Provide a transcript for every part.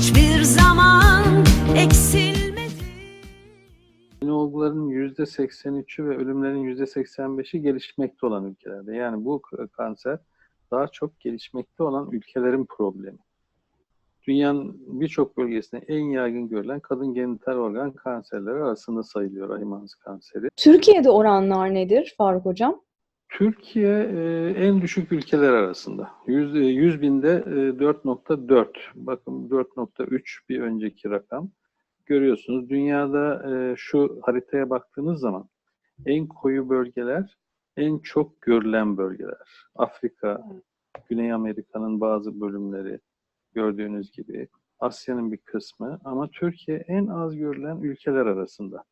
hiçbir zaman eksilmedi. Olguların %83'ü ve ölümlerin %85'i gelişmekte olan ülkelerde. Yani bu kanser daha çok gelişmekte olan ülkelerin problemi. Dünyanın birçok bölgesinde en yaygın görülen kadın genital organ kanserleri arasında sayılıyor rahim ağzı kanseri. Türkiye'de oranlar nedir Faruk Hocam? Türkiye e, en düşük ülkeler arasında. 100, 100 binde e, 4.4. Bakın 4.3 bir önceki rakam. Görüyorsunuz dünyada e, şu haritaya baktığınız zaman en koyu bölgeler en çok görülen bölgeler. Afrika, Güney Amerika'nın bazı bölümleri gördüğünüz gibi. Asya'nın bir kısmı ama Türkiye en az görülen ülkeler arasında.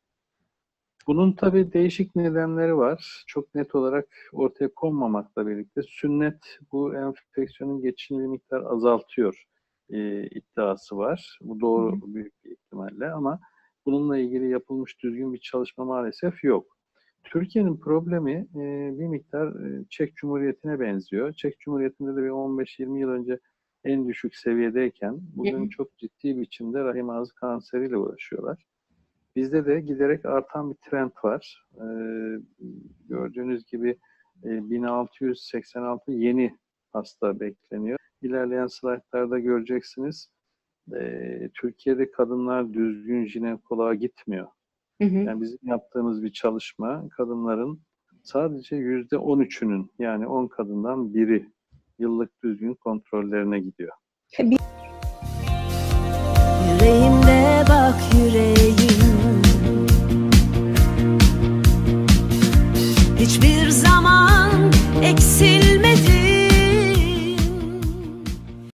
Bunun tabii değişik nedenleri var. Çok net olarak ortaya konmamakla birlikte sünnet bu enfeksiyonun geçişini bir miktar azaltıyor e, iddiası var. Bu doğru büyük bir ihtimalle ama bununla ilgili yapılmış düzgün bir çalışma maalesef yok. Türkiye'nin problemi e, bir miktar e, Çek Cumhuriyeti'ne benziyor. Çek Cumhuriyeti'nde de bir 15-20 yıl önce en düşük seviyedeyken bugün Hı hı. çok ciddi biçimde rahim ağzı kanseriyle uğraşıyorlar. Bizde de giderek artan bir trend var. Ee, gördüğünüz gibi e, 1686 yeni hasta bekleniyor. İlerleyen slaytlarda göreceksiniz. Ee, Türkiye'de kadınlar düzgün jinekoloğa gitmiyor. Hı hı. Yani bizim yaptığımız bir çalışma kadınların sadece yüzde 13'ünün yani 10 kadından biri yıllık düzgün kontrollerine gidiyor.